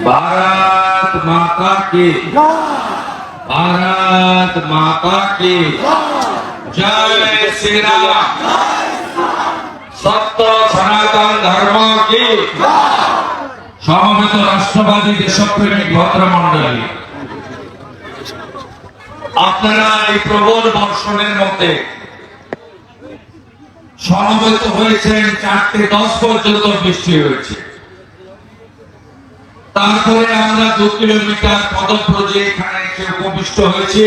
भारत माता की भारत माता की जय श्री राम সত্য সনাতন ধর্ম কি সমবেত রাষ্ট্রবাদী দেশপ্রেমিক ভদ্রমন্ডলী আপনারা এই প্রবল বর্ষণের মধ্যে সমবেত হয়েছেন চারটে দশ পর্যন্ত বৃষ্টি হয়েছে তারপরে আমরা দু কিলোমিটার পদব্রজে এখানে এসে উপবিষ্ট হয়েছি।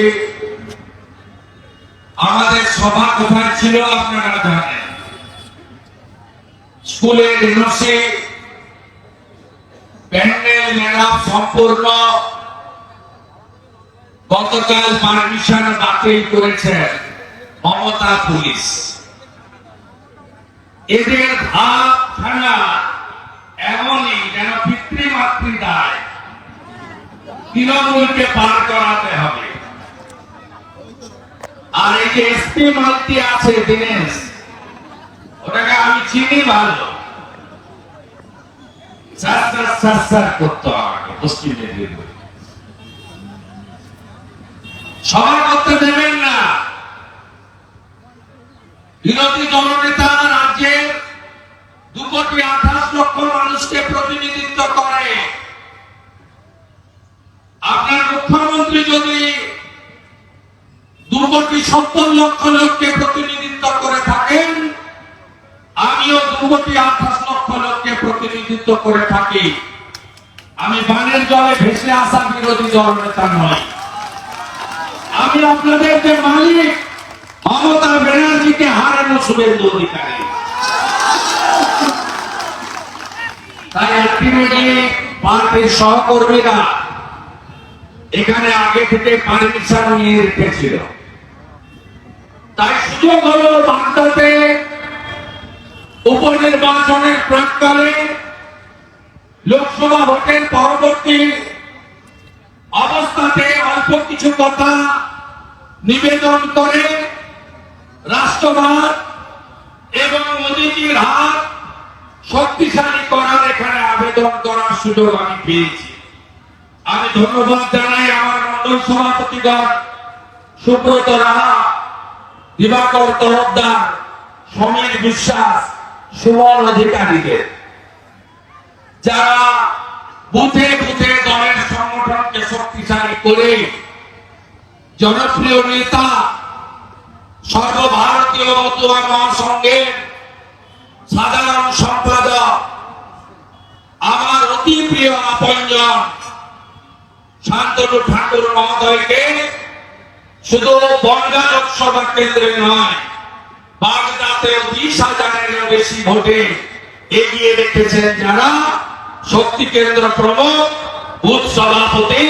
আমাদের সভা কোথায় ছিল আপনারা জানেন। স্কুলের এনওসি প্যান্ডেল মেলা সম্পূর্ণ। গতকাল পারমিশন বাতিল করেছেন মমতা পুলিশ। এদের ভাব খানা এমনই যেন পিতৃমাতৃ দায়। তৃণমূলকে পার করাতে হবে। আর এই যে এসপি মালতি আছে দিনেশ, ওটাকে আমি চিনি ভালো। করতো দলনেতা রাজ্যের দু কোটি আঠাশ লক্ষ মানুষকে প্রতিনিধিত্ব করে। আপনার মুখ্যমন্ত্রী যদি দু কোটি সত্তর লক্ষ লোককে প্রতিনিধিত্ব করে থাকেন, আমিও দু কোটি আঠাশ লক্ষ লোককে প্রতিনিধিত্ব করে থাকি। আমি বানের জলে ভেসে আসা বিরোধী দল নেতা নয় আমি আপনাদের যে মালিক, মমতা ব্যানার্জিকে হারানো শুভেন্দু অধিকারী। তাই আলটিমেটলি এখানে আগে থেকে লোকসভা ভোটের পরবর্তী অবস্থাতে অল্প কিছু কথা নিবেদন করে রাষ্ট্রবাদ এবং মোদীজির হাত শক্তিশালী করার এখানে আবেদন করার সুযোগ আমি পেয়েছি। আমি ধন্যবাদ জানাই আমার মন্ডল সভাপতিগণ, সুব্রত রাহা, দিবাকর তরফদার সমীর বিশ্বাস, সুমন অধিকারীদের। যারা বুথে বুথে দলের সংগঠনকে শক্তিশালী করে জনপ্রিয় নেতা, সর্বভারতীয় মতুয়া মহাসংঘের সাধারণ সম্পাদক আমার অতি প্রিয় আপনজন, শান্তনু ঠাকুর মহোদয়কে শুধু বনগা লোকসভা কেন্দ্রে নয়, বাগদাতে বিশ বেশি ভোটে এগিয়ে রেখেছেন যারা। শক্তি কেন্দ্র প্রমুখ, বুথ সভাপতি,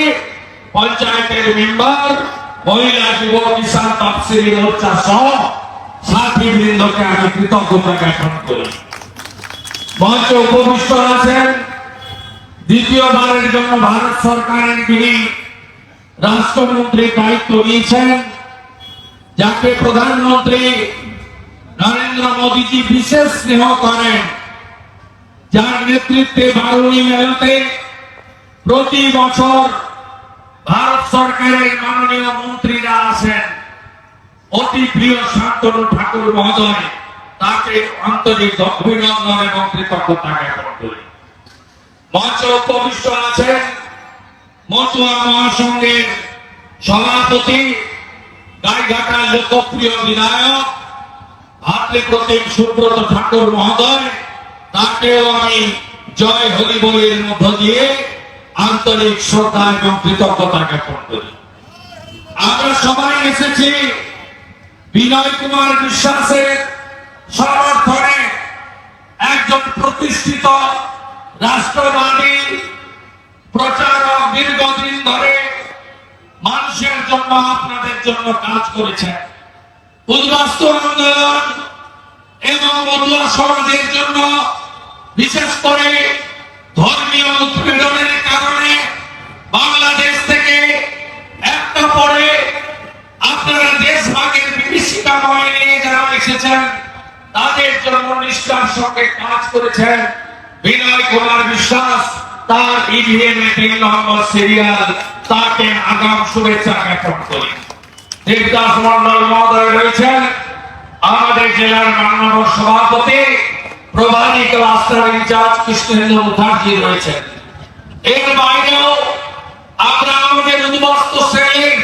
পঞ্চায়েতের মেম্বার, মহিলা যুব, কিষাণ, তফসিলি, মোর্চা সহ সাথী বৃন্দকে আমি কৃতজ্ঞতা জ্ঞাপন করি। মঞ্চে উপবিষ্ট আছেন দ্বিতীয়বারের জন্য ভারত সরকারের যিনি রাষ্ট্রমন্ত্রীর দায়িত্ব নিয়েছেন, যাকে প্রধানমন্ত্রী নরেন্দ্র মোদীজি বিশেষ স্নেহ করেন, যার নেতৃত্বে বারুই মেলাতে প্রতি বছর ভারত সরকারের মাননীয় মন্ত্রীরা আসেন। অতি প্রিয় শান্তনু ঠাকুর মহোদয়, তাকে আন্তরিক অভিনন্দন এবং কৃতজ্ঞতা জ্ঞাপন করি। মঞ্চে উপবিষ্ট আছেন মতুয়া মহাসংঘের সভাপতি, গাইঘাটার লোকপ্রিয় বিধায়ক ভাতৃ প্রতীক সুব্রত ঠাকুর মহোদয়। তাকেও আমি জয় হরি বলির মধ্য দিয়ে আন্তরিক শ্রদ্ধা এবং কৃতজ্ঞতা জ্ঞাপন করি। আমরা সবাই এসেছি বিনয় কুমার বিশ্বাসের সমর্থনে একজন প্রতিষ্ঠিত রাষ্ট্রবাদী প্রচারক দীর্ঘদিন ধরে মানুষের জন্য, আপনাদের জন্য কাজ করেছেন উদ্বাস্তু আন্দোলন এবং মতুয়া সমাজের জন্য বিশেষ করে ধর্মীয় উৎপীড়নের কারণে বাংলাদেশ থেকে একটা পরে আপনারা দেশভাগের বিভীষিকাময় নিয়ে যারা এসেছেন, তাদের জন্য নিষ্ঠার সঙ্গে কাজ করেছেন। বিনয় কুমার বিশ্বাস, তার ইভিএম এ তিন নম্বর সিরিয়াল তাকে আগাম শুভেচ্ছা জ্ঞাপন করি। দেবদাস মন্ডল মহোদয় রয়েছেন, আমাদের জেলার মাননীয় সভাপতি, প্রভারী ক্লাস্টার ইনচার্জ কৃষ্ণেন্দ্র মুখার্জি রয়েছেন। এর বাইরেও আমরা আমাদের উদ্বস্ত শ্রেণির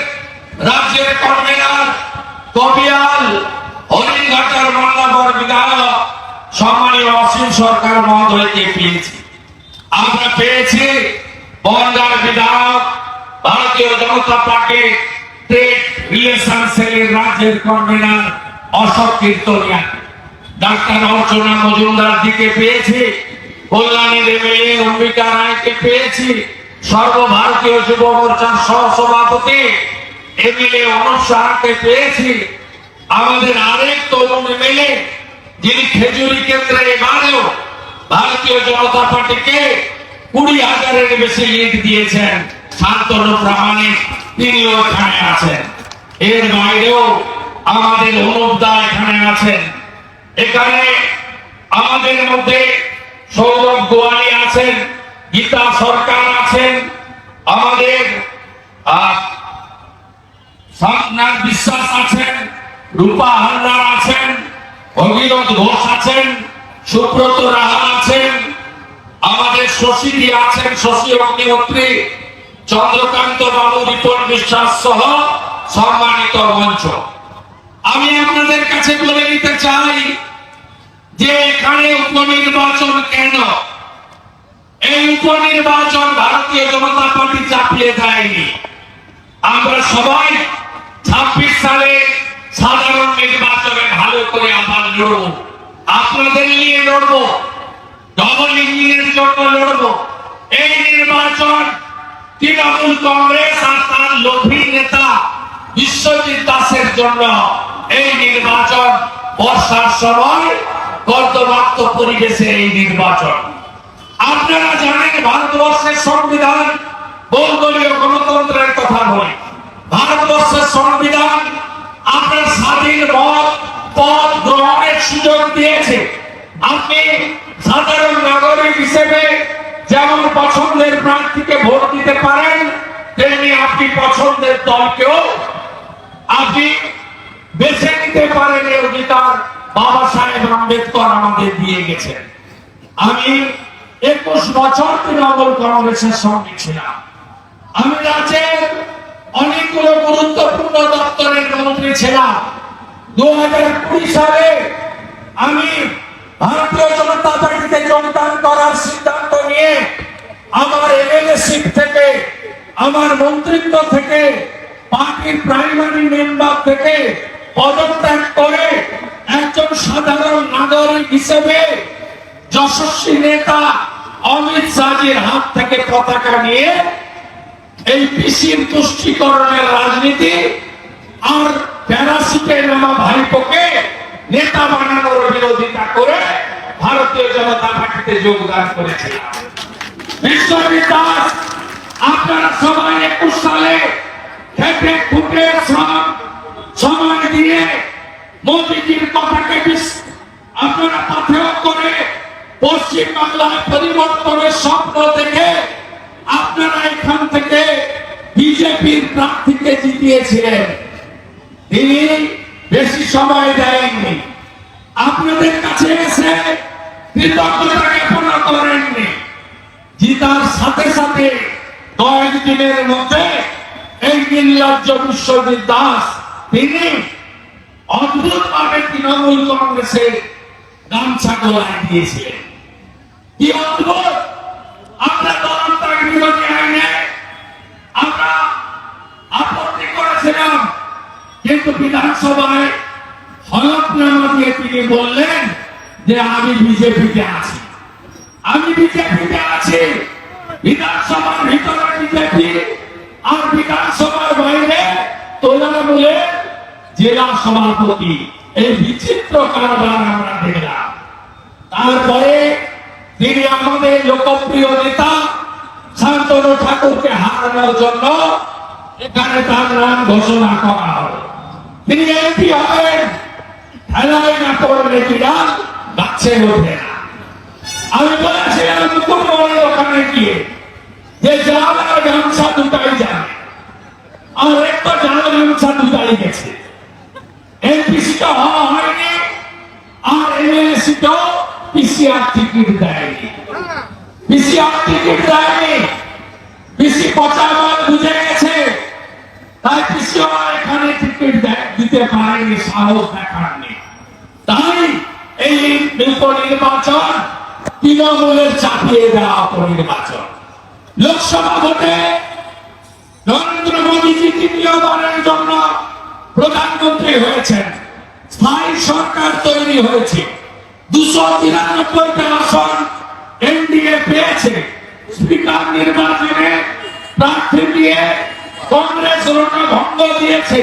রাজ্যের কনভেনার, কবিয়াল হরিণঘাটার মান্নাবর বিধায়ক সম্মানীয় অসীম সরকার মহোদয়কে পেয়েছি। আমরা পেয়েছি বনগার বিধায়ক ভারতীয় জনতা পার্টি ট্রেড রিলেশন সেলের রাজ্যের কনভেনার অশোক কীর্তনিয়া ডাক্তার অর্চনা মজুমদার দিকে পেয়েছি, কল্যাণী এমএলএ অম্বিকা রায়কে পেয়েছি, সর্বভারতীয় যুব মোর্চার সহসভাপতি এমএলএ অনুপ সাহাকে পেয়েছি। আমাদের আরেক তরুণ এমএলএ যিনি খেজুরি কেন্দ্রে এবারেও ভারতীয় জনতা পার্টিকে কুড়ি হাজারের বেশি লিড দিয়েছেন শান্তনু প্রামাণিক তিনিও এখানে আছেন। এর বাইরেও আমাদের অনুপ দা এখানে আছেন। এখানে আমাদের মধ্যে সৌরভ গোয়ালি আছেন, গীতা সরকার আছেন, আমাদের বিশ্বাস আছেন, রূপা হালদার আছেন ভগীরথ ঘোষ আছেন, সুব্রত রাহা আছেন, আমাদের শশীদি আছেন? শশী অগ্নিহোত্রী চন্দ্রকান্ত বাবু রিপন বিশ্বাস সহ সম্মানিত মঞ্চ। আমি আপনাদের কাছে বলে নিতে চাই যে এখানে উপনির্বাচন কেন? এই উপনির্বাচন ভারতীয় জনতা পার্টি চাপিয়ে দেয়নি। আমরা সবাই ছাব্বিশ সালে সাধারণ নির্বাচনে ভালো করে আবার লড়ব। আপনাদের নিয়ে লড়ব। ডবল জন্য লড়ব। এই নির্বাচন তৃণমূল কংগ্রেস আর তার লোভী নেতা বিশ্বজিৎ দাসের জন্য। এই নির্বাচন বর্ষার সময় কর্তবাক্ত পরিবেশে এই নির্বাচন। আপনারা জানেন, ভারতবর্ষের সংবিধান বহুদলীয় গণতন্ত্রের কথা বলে। ভারতবর্ষের সংবিধান আপনার স্বাধীন মত পদ গ্রহণের সুযোগ দিয়েছে। আপনি সাধারণ নাগরিক হিসেবে যেমন পছন্দের প্রার্থীকে ভোট দিতে পারেন, তেমনি আপনি পছন্দের দলকেও আপনি বেছে নিতে পারেন এই অধিকার বাবা সাহেব আম্বেদকর আমাদের দিয়ে গেছেন। আমি একুশ বছর তৃণমূল কংগ্রেসের সঙ্গে ছিলাম। আমি রাজ্যের অনেকগুলো গুরুত্বপূর্ণ দু কুড়ি সালে আমি ভারতীয় জনতা পার্টিতে যোগদান করার সিদ্ধান্ত নিয়ে আমার এমএলএ সিট থেকে, আমার মন্ত্রিত্ব থেকে, পার্টির প্রাইমারি মেম্বার থেকে পদত্যাগ করে একজন সাধারণ নাগরিক হিসেবে যশস্বী নেতা অমিত শাহের হাত থেকে পতাকা নিয়ে এই পিসির তুষ্টিকরণের রাজনীতি আর নামা ভাইপোকে নেতা বানানোর বিরোধিতা করে ভারতীয় জনতা পার্টিতে যোগদান করেছিলাম আপনারা সবাই একুশ সালে আপনারা করে পশ্চিম বাংলায় পরিবর্তনের দেখে আপনারা এখান থেকে বিজেপির প্রার্থীকে জিতিয়েছিলেন। তিনি বেশি সময় দেয়নি। আপনাদের কাছে এসে কৃতজ্ঞতা জ্ঞাপন করেননি। জিতার সাথে সাথে কয়েক দিনের মধ্যে এই নির্লজ্জ বিশ্বজিৎ দাস তিনি অদ্ভুত ভাবে তৃণমূল কংগ্রেসের গামছা গোলায় দিয়েছিলেন। কি অদ্ভুত? আমরা বিরোধী আইনে আমরা আপত্তি করেছিলাম কিন্তু বিধানসভায় হলফনামা দিয়ে তিনি বললেন যে আমি বিজেপিতে আছি। আমি বিজেপিতে আছি। বিধানসভার ভিতরে বিজেপি আর বিধানসভার বাইরে তৃণমূলে জেলা সভাপতি। এই বিচিত্র কারবার আমরা দেখলাম। তারপরে তিনি আমাদের লোকপ্রিয় নেতা শান্তনু ঠাকুরকে হারানোর জন্য এখানে তার নাম ঘোষণা করা হল। এমপি হবেন খেলায় না করলে কিনা? গাছে ওঠে না আমি বলেছিলাম মুকুটমণি ওখানে গিয়ে যে জানার গামছা দুটাই জানে। আর একটা জানা গামছা দুটাই গেছে এমপিসিটা হওয়া হয়নি, আর এমএলএসিটাও পিসিআর টিকিট দেয়নি। পিসিআর টিকিট দেয়নি। পিসি পচাবার বুঝে গেছে। তাই পিসিও এখানে দিতে পারেনি সাহস দেখাননি। তাই এই উপনির্বাচন তৃণমূলের চাপিয়ে দেওয়া উপনির্বাচন। লোকসভা ভোটে নরেন্দ্র মোদীজি তৃতীয়বারের জন্য প্রধানমন্ত্রী হয়েছেন। স্থায়ী সরকার তৈরি হয়েছে। দুশো তিরানব্বইটা আসন এনডিএ পেয়েছে। স্পিকার নির্বাচনে প্রার্থী দিয়ে কংগ্রেস রণভঙ্গ দিয়েছে।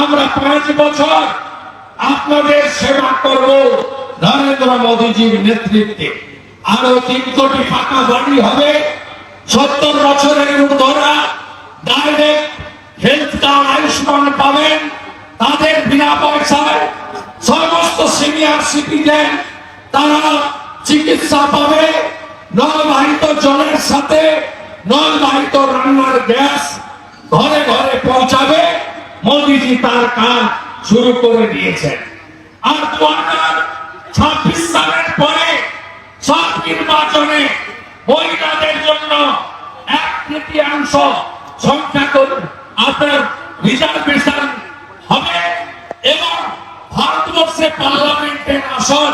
আমরা পাঁচ বছর আপনাদের সেবা করব নরেন্দ্র মোদীজির নেতৃত্বে। আরও তিন কোটি ফাঁকা বাড়ি হবে। সত্তর বছরের ঊর্ধ্বরা ডাইরেক্ট হেলথ কার্ড আয়ুষ্মান পাবেন। তাদের বিনা পয়সায় সমস্ত সিনিয়র সিটিজেন তারা চিকিৎসা পাবে। নলবাহিত জলের সাথে নলবাহিত রান্নার গ্যাস ঘরে ঘরে মোদিজি তার কাজ শুরু করে দিয়েছেন। আর দু হাজার ছাব্বিশ সালের পরে সব নির্বাচনে মহিলাদের জন্য এক তৃতীয়াংশ আপনার রিজার্ভেশন হবে এবং ভারতবর্ষে পার্লামেন্টের আসন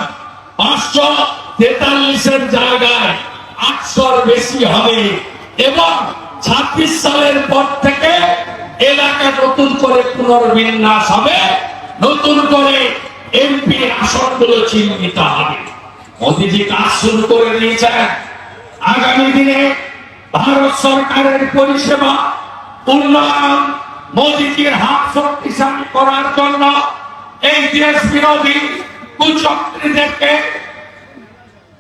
পাঁচশো তেতাল্লিশের জায়গায় আটশোর বেশি হবে এবং ছাব্বিশ সালের পর থেকে এলাকা নতুন করে পুনর্বিন্যাস হবে, নতুন করে এমপি আসনগুলো চিহ্নিত হবে। মোদীজি কাজ শুরু করে দিয়েছেন। আগামী দিনে ভারত সরকারের পরিষেবা উন্নয়ন মোদীজির হাত শক্তিশালী করার জন্য এই দেশ বিরোধী কুচক্রীদেরকে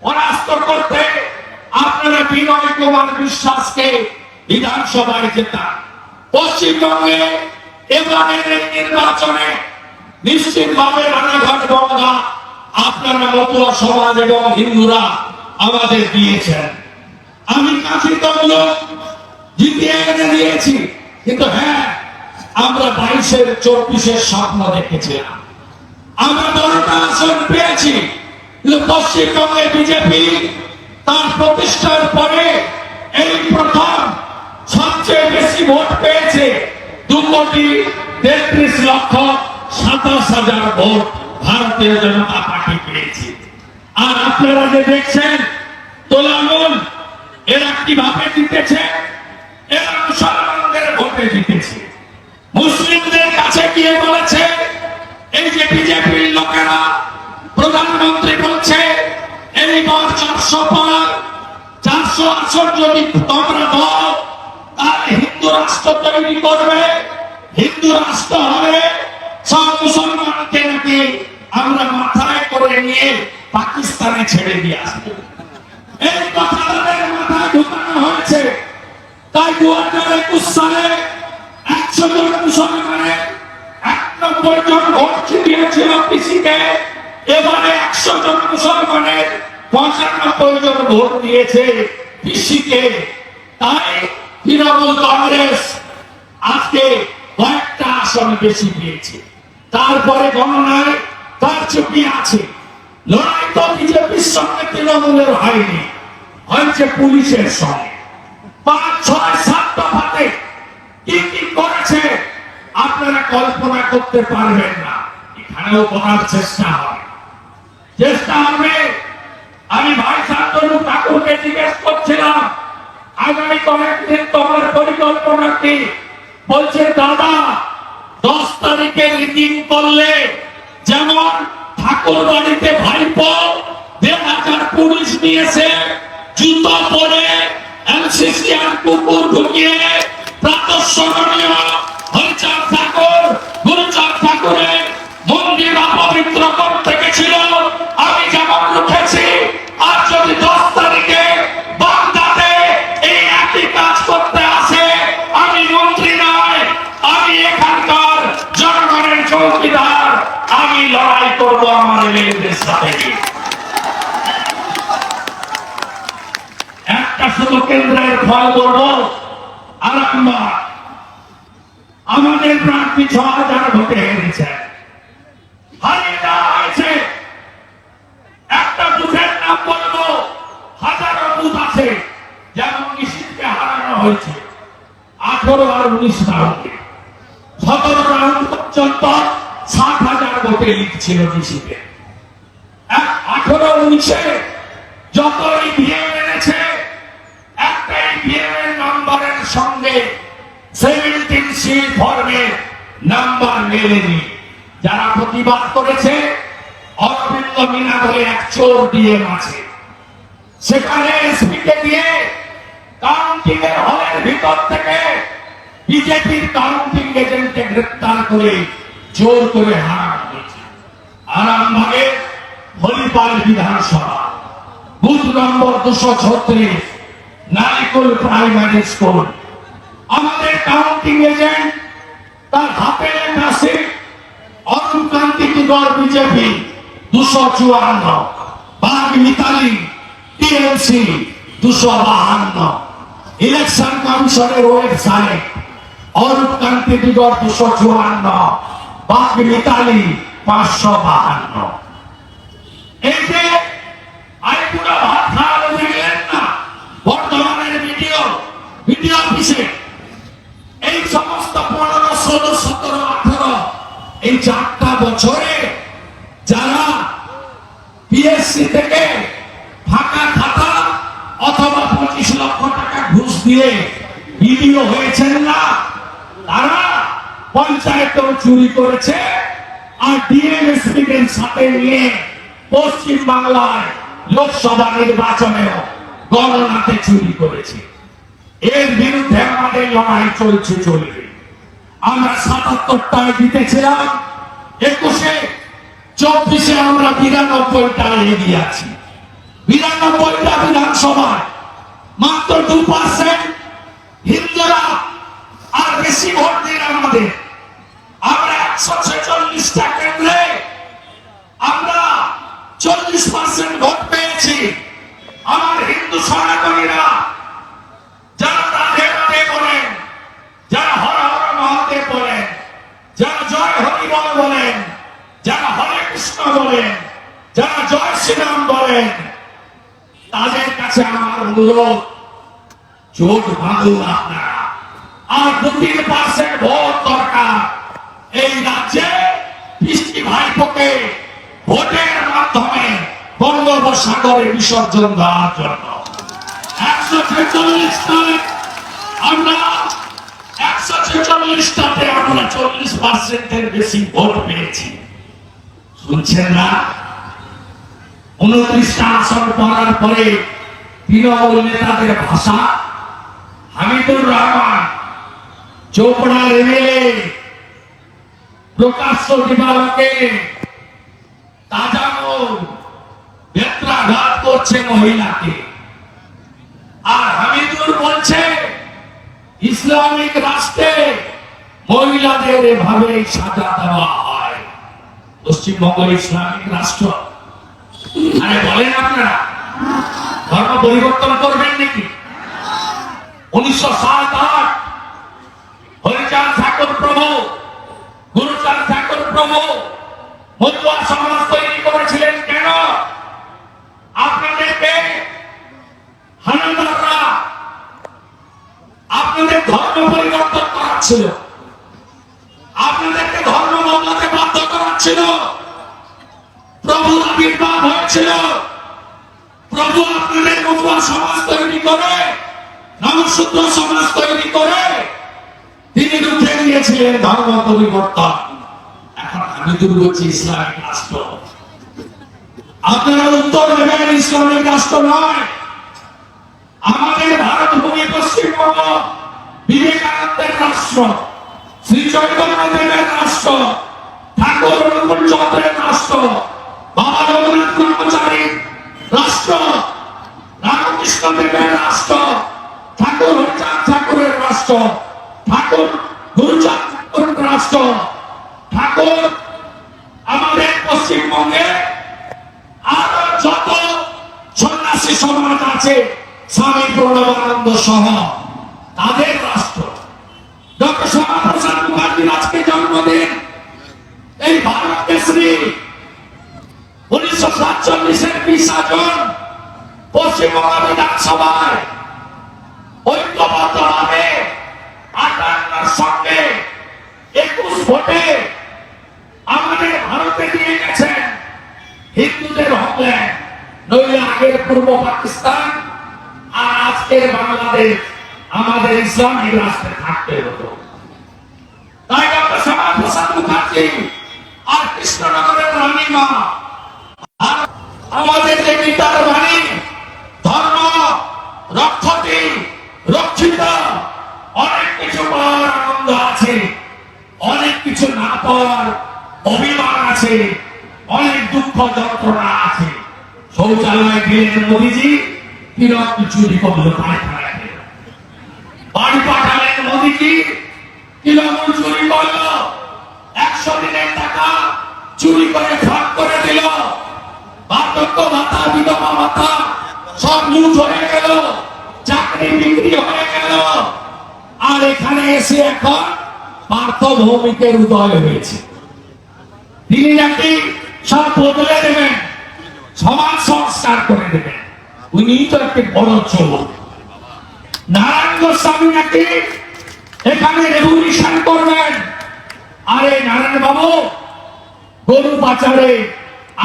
পরাস্ত করতে আপনারা বিনয় কুমার বিশ্বাসকে বিধানসভায় জেতান পশ্চিমবঙ্গে এবারের নির্বাচনে নিশ্চিতভাবে রানাঘাট গঙ্গা আপনারা মতুয়া সমাজ এবং হিন্দুরা আমাদের দিয়েছেন। আমি কাছে তমলুক জিতিয়ে দিয়েছি, কিন্তু হ্যাঁ আমরা বাইশের চব্বিশের স্বপ্ন দেখেছিলাম। আমরা বারোটা আসন পেয়েছি, কিন্তু পশ্চিমবঙ্গে বিজেপি তার প্রতিষ্ঠার পরে এই প্রথম সবচেয়ে বেশি ভোট পেয়েছে দু কোটি তেত্রিশ লক্ষ সাতাশ হাজার ভোট ভারতীয় জনতা পার্টি পেয়েছে। আর আপনারা যে দেখছেন, তোলামূল, এরা কীভাবে জিতেছে? এরা মুসলমানদের ভোটে জিতেছে। মুসলিমদের কাছে গিয়ে বলেছে, এই যে বিজেপির লোকেরা প্রধানমন্ত্রী বলছে, এইবার চারশো পার, চারশো আসন যদি তোমরা দাও তাহলে হিন্দু রাষ্ট্র তৈরি করবে, হিন্দু রাষ্ট্র হবে। সব মুসলমানকে নাকি আমরা মাথায় করে নিয়ে পাকিস্তানে ছেড়ে দিয়ে আসব। এই কথা তাদের মাথায় ঢুকানো হয়েছে। তাই দু হাজার একুশ সালে একশো জন মুসলমানের এক নব্বই জন ভোট ছিটিয়েছিল পিসিকে। এবারে একশো জন মুসলমানের পঁচানব্বই জন ভোট দিয়েছে পিসিকে। তাই তৃণমূল কংগ্রেস আজকে কয়েকটা আসন বেশি পেয়েছে তারপরে গণনায় তার চুপি আছে। লড়াই তো বিজেপির সঙ্গে তৃণমূলের হয়নি, হয়েছে পুলিশের সঙ্গে। পাঁচ, ছয় সাত দফাতে কি কি করেছে আপনারা কল্পনা করতে পারবেন না। এখানেও করার চেষ্টা হবে চেষ্টা হবে, আমি ভাই শান্তনু ঠাকুরকে জিজ্ঞেস করছিলাম আগামী কয়েকদিন তোমার পরিকল্পনা কি? বলছে, দাদা, দশ তারিখে মিটিং করলে যেমন ঠাকুর বাড়িতে ভাইপো দেড় হাজার পুলিশ নিয়েছে, জুতো পরে এনসিসি আর কুকুর ঢুকিয়ে প্রাতঃস্মরণীয় হরিচাঁদ আমাদের প্রার্থী ছ হাজার ভোটে হেরেছে। হারিয়ে দেওয়া হয়েছে। একটা নাম হাজারো বুথ আছে যেমন হারানো হয়েছে। আঠারো আর উনিশ রাউন্ডে। সতেরো রাউন্ড পর্যন্ত ষাট হাজার ভোটে লিড ছিল নিশ্চিতে আঠারো উনিশে এনেছে, একটা ইভিএম নাম্বারের সঙ্গে সেভেন্টিন সি ফর্মে নাম্বার মেলেনি। যারা প্রতিবাদ করেছে, অরবিন্দ মিনা বলে এক চোর আছে। সেখানে দিয়ে কাউন্টিং এর হলের ভিতর থেকে বিজেপির কাউন্টিং এজেন্টকে গ্রেপ্তার করে জোর করে হারানো হয়েছে আরামবাগে হরিপাল বিধানসভা, বুথ নম্বর দুশো ছত্রিশ, নারিকুল প্রাইমারি স্কুল। আমাদের কাউন্টিং এজেন্ট, তার হাতে লেখা সিট অরুণ কান্তি কিগড় বিজেপি দুশো চুয়ান্ন, বাঘ মিতালি টিএমসি দুশো বাহান্ন। ইলেকশন কমিশনের ওয়েবসাইট অরূপ কান্তি দিগর দুশো চুয়ান্ন, বাঘ মিতালি পাঁচশো বাহান্ন। এই যে আইপুরা ভাত না, বর্তমানের ভিডিও ভিডিও অফিসে এই চারটা বছরে যারা পিএসসি থেকে ফাঁকা খাতা অথবা পঁচিশ লক্ষ টাকা ঘুষ দিয়ে ভিডিও হয়েছেন না, তারা পঞ্চায়েতেও চুরি করেছে আর ডিএমএসপি সাথে নিয়ে পশ্চিম বাংলায় লোকসভা নির্বাচনেও গণনাতে চুরি করেছে। এর বিরুদ্ধে আমাদের লড়াই চলছে চলবে আমরা সাতাত্তরটায় জিতেছিলাম, একুশে, চব্বিশে আমরা বিরানব্বইটা এগিয়ে আছি। বিরানব্বইটা বিধানসভায় মাত্র দু পার্সেন্ট হিন্দুরা আর বেশি ভোট দিন আমাদের। আমরা একশো ছেচল্লিশটা কেন্দ্রে আমরা অনুরোধ চোট বাঁধুন আপনারা। আর দু তিন পার্সেন্ট ভোট দরকার। এই রাজ্যে বৃষ্টি ভাইপোকে ভোটের মাধ্যমে বঙ্গোপসাগরে বিসর্জন দেওয়ার জন্য। একশো ছেচল্লিশটায় আমরা একশো ছেচল্লিশটাতে আমরা চল্লিশ পার্সেন্টের বেশি ভোট পেয়েছি। শুনছেন না? উনত্রিশটা আসন পড়ার পরে তৃণমূল নেতাদের ভাষা, হামিদুর রহমান চোপড়ার এমএলএ, প্রকাশ্য দিবালকে করছে মহিলাকে। আর হামিদুর বলছে, ইসলামিক রাষ্ট্রে মহিলাদের এভাবে সাজা দেওয়া হয়। পশ্চিমবঙ্গ ইসলামিক রাষ্ট্র। আরে বলেন আপনারা। ধর্ম পরিবর্তন করবেন নাকি? উনিশশো সাত আট হরিচাঁদ ঠাকুর প্রভু গুরুচাঁদ ঠাকুর প্রভু। মতুয়া সমাজ তৈরি করেছিলেন কেন? আপনাদেরকে হানাদাররা। আপনাদের ধর্ম পরিবর্তন করাচ্ছিল আপনাদেরকে ধর্ম বদলাতে বাধ্য করাচ্ছিল প্রভু আবির্ভাব হয়েছিল। প্রভু আপনাদের মতুয়া সমাজ তৈরি করে নবসূত্র সমাজ তৈরি করে। তিনি রুখে দিয়েছিলেন ধর্ম পরিবর্তন। এখন আমি দুর্গছি ইসলামিক রাষ্ট্র। আপনারা উত্তর দেবেন, ইসলামিক রাষ্ট্র নয়। আমাদের ভারত ভূমি পশ্চিমবঙ্গ বিবেকানন্দের রাষ্ট্র, শ্রী চৈতন্যদেবের রাষ্ট্র, ঠাকুর অনুকূল চন্দ্রের রাষ্ট্র, বাবা রঘুনাথ ব্রহ্মচারীর রাষ্ট্র, রামকৃষ্ণ দেবের রাষ্ট্র, ঠাকুর হরিচাঁদ ঠাকুরের রাষ্ট্র, ঠাকুর গুরুচাঁদ ঠাকুরের রাষ্ট্র, ঠাকুর আমাদের পশ্চিমবঙ্গে আরও যত সন্ন্যাসী সমাজ আছে, স্বামী প্রণবানন্দ সহ তাদের রাষ্ট্র। ডক্টর শ্যামাপ্রসাদ মুখার্জির আজকে জন্মদিন। এই ভারত কেশরী উনিশশো সাতচল্লিশের বিশা জন পশ্চিমবঙ্গ বিধানসভায় ঐক্যবদ্ধভাবে আটান্নর সঙ্গে একুশ ভোটে আমাদের ভারতে দিয়ে গেছেন হিন্দুদের হোমল্যান্ড নইলে আগের পূর্ব পাকিস্তান আর আজকের বাংলাদেশ আমাদের ইসলামিক রাষ্ট্রে থাকতে হতো। তাই ডক্টর শ্যামাপ্রসাদ মুখার্জি আর কৃষ্ণনগরের রানীমা আর আমাদের যে গীতার বাণী, ধর্ম রক্ষতি রক্ষিত, অনেক কিছু পাওয়ার আনন্দ আছে। অনেক কিছু না পাওয়ার অভিমান আছে। অনেক দুঃখ যন্ত্রণা আছে। শৌচালয়ে গেলেন মোদিজি তিরক চুরি করল পায়খানায় বাড়ি পাঠালেন মোদিজি তৃণমূল চুরি করল। একশো দিনের টাকা চুরি করে ফাঁক করে দিল। বার্ধক্য ভাতা বিধবা ভাতা সব লুট হয়ে গেল, চাকরি বিক্রি হয়ে গেল। আর এখানে এসে এখন পার্থ ভৌমিকের উদয় হয়েছে। তিনি নাকি সব বদলে দেবেন সমাজ সংস্কার করে দেবেন। উনি তো একটি বড় চোর। নারায়ণ গোস্বামী নাকি এখানে রেভলিউশন করবেন। আরে নারায়ণ বাবু গরু পাচারে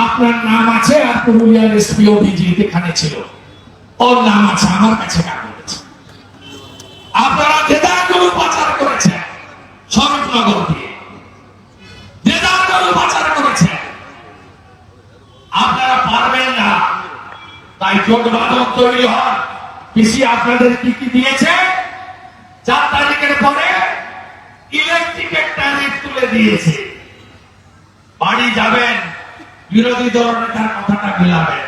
আপনার নাম আছে আর পুরুলিয়ার এসপি অভিজিৎ এখানে ছিল। ওর নাম আছে, আমার কাছে আপনারা দেদার গরু পাচার স্বরূপনগর দিয়ে। দেদার গরু পাচার আপনারা পারবেন না। তাই জোট বাদক তৈরি হন। পিসি আপনাদের কি কি দিয়েছে? চার তারিখের পরে ইলেকট্রিকের ট্যারিফ তুলে দিয়েছে। বাড়ি যাবেন বিরোধী দল নেতার কথাটা মিলাবেন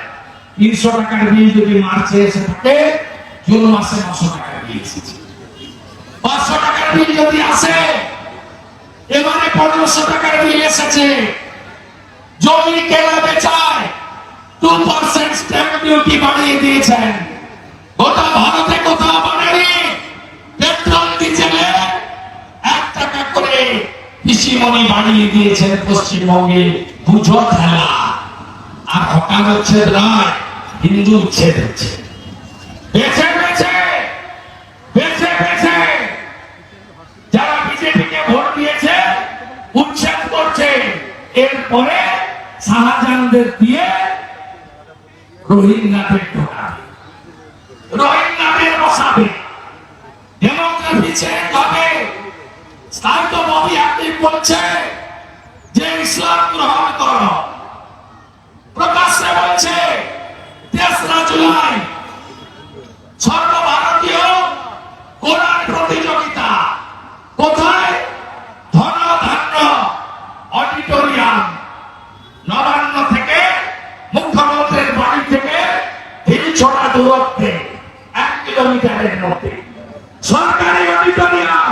তিনশো টাকার বিল যদি মার্চে এসে থাকে জুন মাসে নশো টাকা বিল এসেছে পাঁচশো টাকার বিল যদি আসে এবারে পনেরোশো টাকার বিল এসেছে। জমি কেনা বেচায় টু পার্সেন্ট স্ট্যাম্প ডিউটি বাড়িয়ে দিয়েছেন। গোটা ভারতে কোথাও বাড়েনি পেট্রোল, ডিজেলে এক টাকা করে কৃষিমণি বাড়িয়ে দিয়েছেন পশ্চিমবঙ্গে। বুঝো খেলা আর হকার উচ্ছেদ নয় হিন্দু উচ্ছেদ হচ্ছে। বেছে বেছে বেছে বেছে। যারা বিজেপিকে ভোট দিয়েছে, উচ্ছেদ করছে। এরপরে শাহজাহানদের দিয়ে রোহিঙ্গাদের ঢোকাবে রোহিঙ্গাদের বসাবে। ডেমোক্রেসি চেঞ্জ হবে স্থায়িত্ব ববি আপনি বলছে ইসলাম গ্রহণ করো। প্রকাশ্যে বলছে, তেসরা জুলাই সর্বভারতীয় প্রতিযোগিতা। কোথায়? ধন ধান্য অডিটোরিয়াম। নবান্ন থেকে মুখ্যমন্ত্রীর বাড়ি থেকে ছটা দূরত্বে, এক কিলোমিটারের মধ্যে। সরকারি অডিটোরিয়াম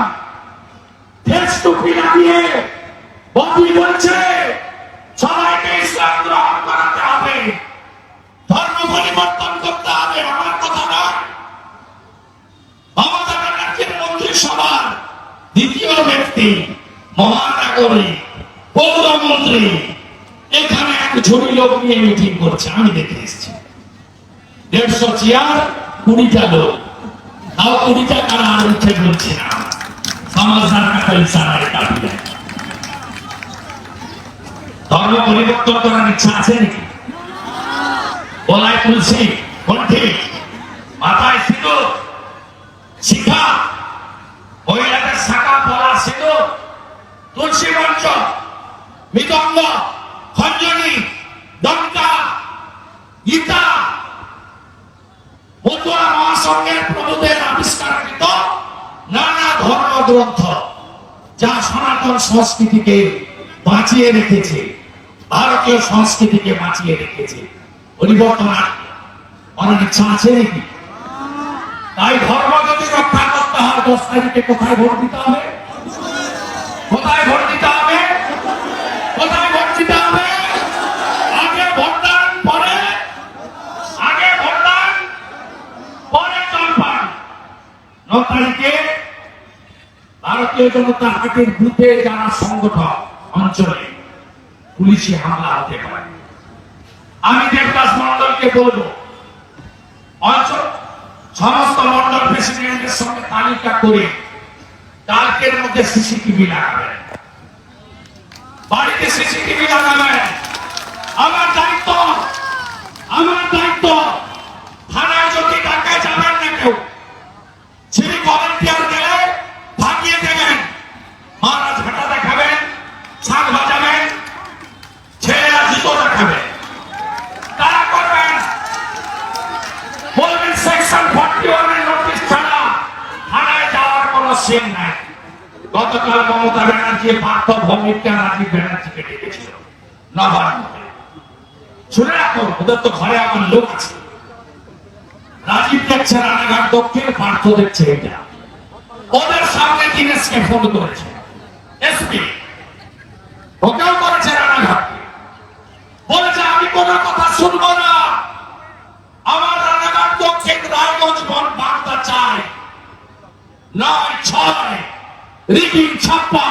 ফেস টুপি লাগিয়ে ববি বলছে, সবাইকে ইসলাম গ্রহণ করাতে হবে। ধর্ম পরিবর্তন করতে হবে, আমার কথা নয়। মমতা দ্বিতীয় ব্যক্তি পৌরমন্ত্রী। এখানে এক ঝুড়ি লোক নিয়ে মিটিং করছে, আমি দেখে এসেছি। দেড়শো চেয়ার, কুড়িটা লোক। তাও কুড়িটা কারা আর উঠে না? সমাজদার। ধর্ম পরিবর্তন করার ইচ্ছা আছে নাকি? গলায় তুলসী, কণ্ঠে, মাথায় সিঁদুর, শিখা, মহিলাদের শাখা, পলা, সিঁদুর, তুলসী মঞ্চ, মৃদঙ্গ, খঞ্জনি দঙ্কা গীতা, মতুয়া মহাসংঘের প্রভুদের আবিষ্কারকৃত নানা ধর্মগ্রন্থ যা সনাতন সংস্কৃতিকে বাঁচিয়ে রেখেছে। ভারতীয় সংস্কৃতিকে বাঁচিয়ে রেখেছে। পরিবর্তন করার ইচ্ছা আছে নাকি? তাই ধর্ম যদি রক্ষা করতে হয় কোথায় ভোট দিতে হবে? কোথায় ভোট দিতে হবে? কোথায় ভোট দিতে হবে? পরে? পরে ভারতীয় জনতা পার্টির বুথে যারা সংগঠক, অঞ্চলে পুলিশি হামলা হতে পারে। আমি দেবদাস মন্ডলকে বলব, অঞ্চল সমস্ত মন্ডল প্রেসিডেন্টের সঙ্গে তালিকা করে কালকের মধ্যে সিসিটিভি লাগাবেন। বাড়িতে সিসিটিভি লাগাবেন। আমার দায়িত্ব আমার দায়িত্ব। গতকাল মমতা ব্যানার্জি পার্থ ভৌমিকা রাজীব ব্যানার্জিকে ডেকেছিল গেছিল শুনে রাখো ওদের তো ঘরে আমার লোক আছে। রাজীব দেখছে রানাঘাট দক্ষিণ, পার্থ দেখছে এটা। ওদের সামনে দিনেশকে ফোন করেছে। এসপি, ওকেও রিডিং ছাপ্পা।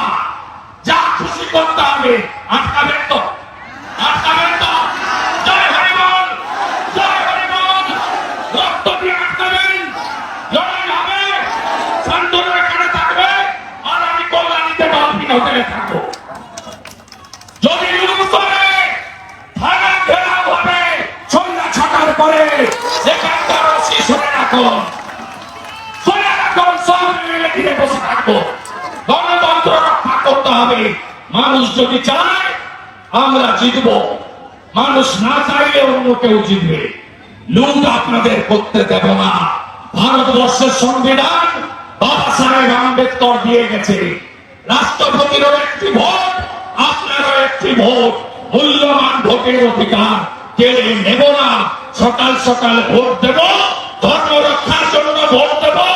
জিতব। মানুষ না চাইলে অন্য কেউ জিতবে। লুট আপনাদের করতে দেব না। ভারতবর্ষের সংবিধান বাবা সাহেব আম্বেদকর দিয়ে গেছে। রাষ্ট্রপতির একটি ভোট, আপনারও একটি ভোট। মূল্যবান ভোটের অধিকার কেড়ে নেব না? সকাল সকাল ভোট দেব, ধর্ম রক্ষার জন্য ভোট দেবো।